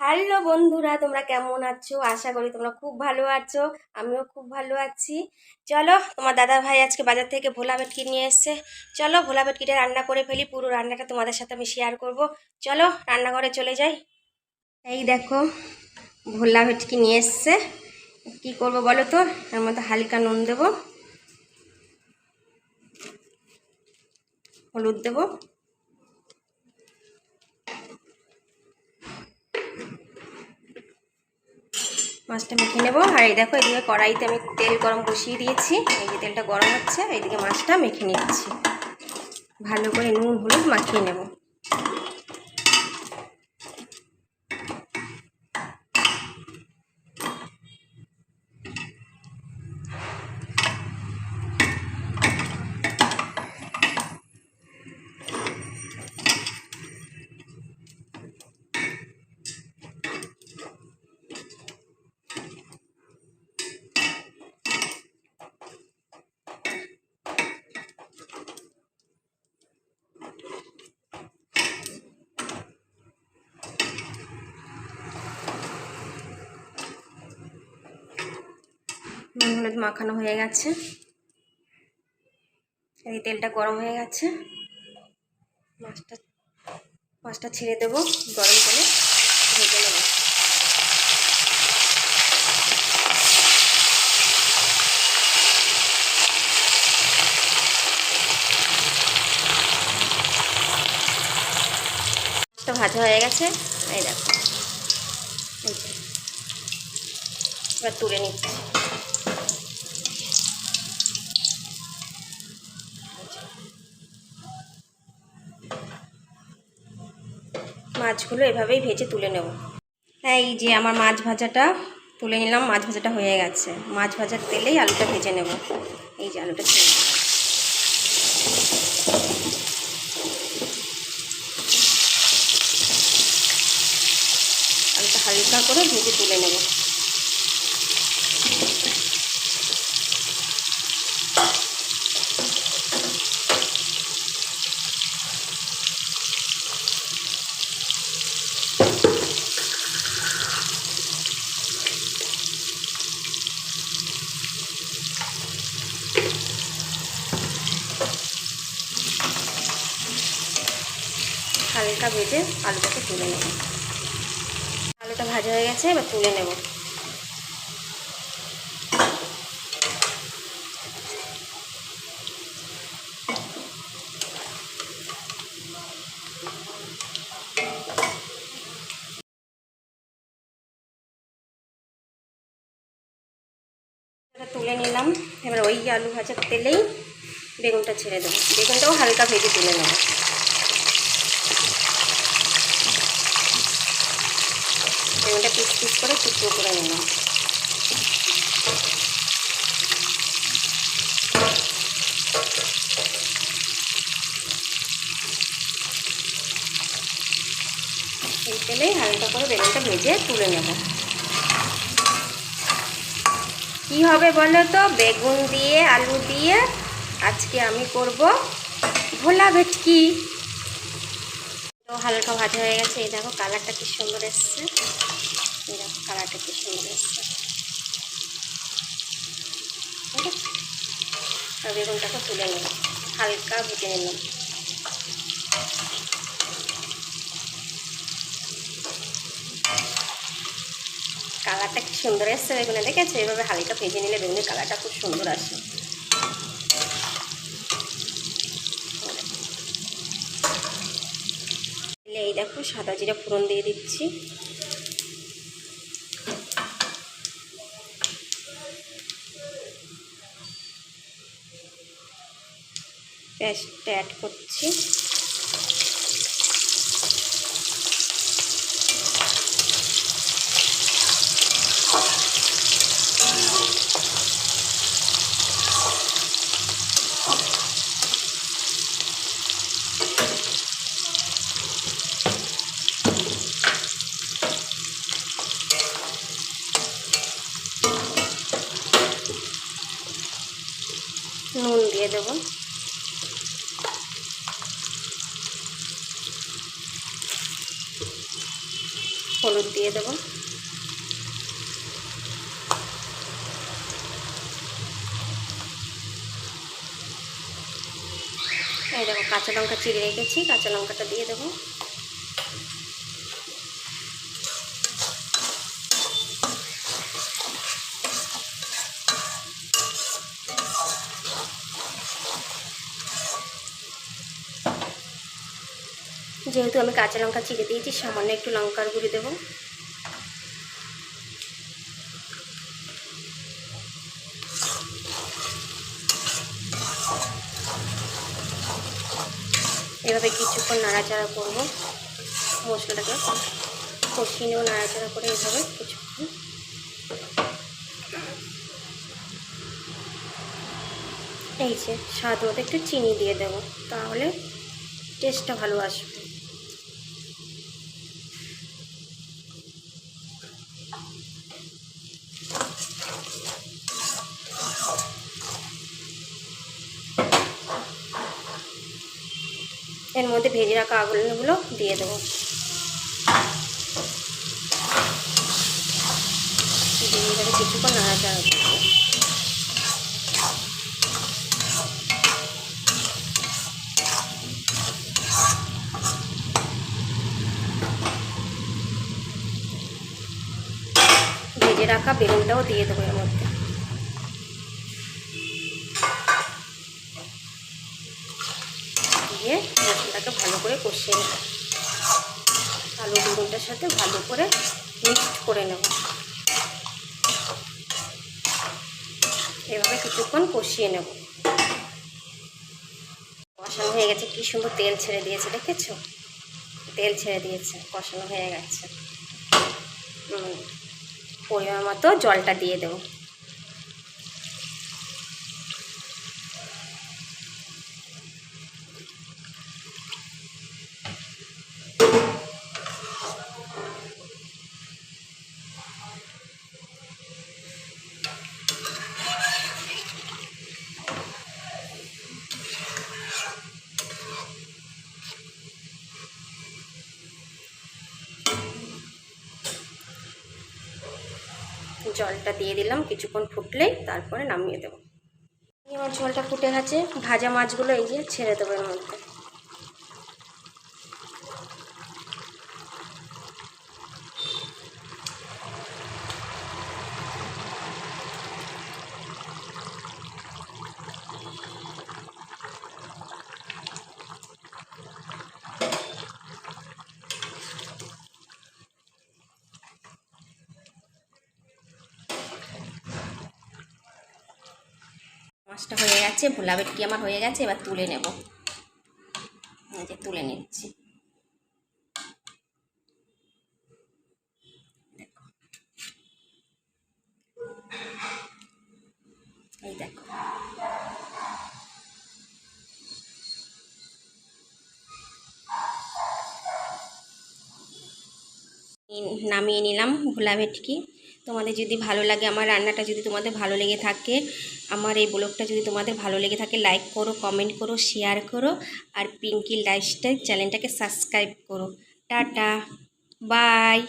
Hello বন্ধুরা, তোমরা কেমন আছো? আশা করি তোমরা খুব ভালো আছো, আমিও খুব ভালো আছি। চলো, তোমার দাদা ভাই আজকে বাজার থেকে ভোলা ভেটকি নিয়ে এসছে। চলো, ভোলা ভেটকিটা রান্না করে ফেলি, পুরো রান্নাটা তোমাদের সাথে আমি শেয়ার করব। চলো, রান্নাঘরে চলে যাই। এই দেখো, ভোলা ভেটকি নিয়ে এসছে। কি করব বলো তো? এর মধ্যে হালকা নুন দেবো, হলুদ দেবো। মাছটা মেখে নেব। আর এই দেখো, এদিকে কড়াইতে আমি তেল গরম বসিয়ে দিয়েছি। এই যে তেলটা গরম হচ্ছে এইদিকে মাছটা মেখে নিচ্ছি। ভালো করে নুন, হলুদ মাখিয়ে নেব। নুন, হলুদ মাখানো হয়ে গেছে। এই তেলটা গরম হয়ে গেছে। মাছটা মাছটা ছিঁড়ে দেবো গরম করে। ভেজে নেব। ভাজা হয়ে গেছে। এই দেখো। এবার তুলে নিচ্ছি। মাছগুলো এভাবেই ভেজে তুলে নেব। হ্যাঁ এই যে আমার মাছ ভাজাটা তুলে নিলাম, মাছ ভাজাটা হয়ে গেছে। মাছ ভাজার তেলেই আলুটা ভেজে নেব। এই যে আলুটা আলুটা হালকা করে ভেজে তুলে নেব হালকা ভেজে আলুটাকে তুলে নেব। আলুটা ভাজা হয়ে গেছে, এবার তুলে নেব। তুলে নিলাম। এবার ওই আলু ভাজার তেলেই বেগুনটা ছেড়ে দেবো। বেগুনটাও হালকা ভেজে তুলে নেব। বেগুনটা পিস পিস করে টুকরো করে নিলাম। এই হালকা করে বেগুনটা ভেজে তুলে নেব। কি হবে বলো তো? বেগুন দিয়ে, আলু দিয়ে আজকে আমি করব ভোলা ভেটকি। তো হালকা ভাজা হয়ে গেছে। এই দেখো কালারটা কি সুন্দর এসছে। এই দেখো কালারটা কি সুন্দর এসছে। বেগুনটাকে তুলে নিলাম। হালকা ভেজে নিলাম। কালারটা কি সুন্দর এসছে বেগুনে, দেখেছে? এভাবে হালকা ভেজে নিলে বেগুনের কালারটা খুব সুন্দর আসে এই দেখো সাদা জিরা ফোড়ন দিয়ে দিচ্ছি। পেস্টটা অ্যাড করছি নুন দিয়ে দেবো। হলুদ দিয়ে দেব। এই দেখো কাঁচা লঙ্কা চিড়ে রেখেছি কাঁচা লঙ্কাটা দিয়ে দেবো। যেহেতু আমি কাঁচা লঙ্কা চিড়ে দিয়েছি, সামান্য একটু লঙ্কার গুঁড়ি দেবো। এভাবে কিছুক্ষণ নাড়াচাড়া করব মশলাটাকে। কষিয়ে নেব নাড়াচাড়া করে এভাবে কিছুক্ষণ। এই যে স্বাদ মতো একটু চিনি দিয়ে দেবো, তাহলে টেস্টটা ভালো আসবে। এর মধ্যে ভেজে রাখা আগুনগুলো দিয়ে দেবো। কিছুক্ষণ নাড়াচাড়া করব ভেজে রাখা বেগুনটাও দিয়ে দেবো এর মধ্যে। দিয়ে মশলাটাকে ভালো করে কষিয়ে নেব। আলু বেগুনটার সাথে ভালো করে মিক্সড করে নেব। এভাবে কিছুক্ষণ কষিয়ে নেব। কষানো হয়ে গেছে, কি সুন্দর তেল ছেড়ে দিয়েছে, দেখেছ? তেল ছেড়ে দিয়েছে, কষানো হয়ে গেছে। হুম। পরিমাণ মতো জলটা দিয়ে দেবো। জলটা দিয়ে দিলাম, কিছুক্ষণ ফুটলেই তারপরে নামিয়ে দেবো। আমার জলটা ফুটে গেছে, ভাজা মাছগুলো এই যে ছেড়ে দেবো এর মধ্যে। মাছটা হয়ে গেছে ভোলা ভেটকি আমার হয়ে গেছে, এবার তুলে নেব। এই যে তুলে নিচ্ছি। নামিয়ে নিলাম ভোলা ভেটকি। তোমাদের যদি ভালো লাগে আমার রান্নাটা, যদি তোমাদের ভালো লেগে থাকে, আমার এই ব্লগটা যদি তোমাদের ভালো লেগে থাকে লাইক করো কমেন্ট করো শেয়ার করো, আর পিঙ্কি লাইফস্টাইল চ্যানেলটাকে সাবস্ক্রাইব করো। Tata bye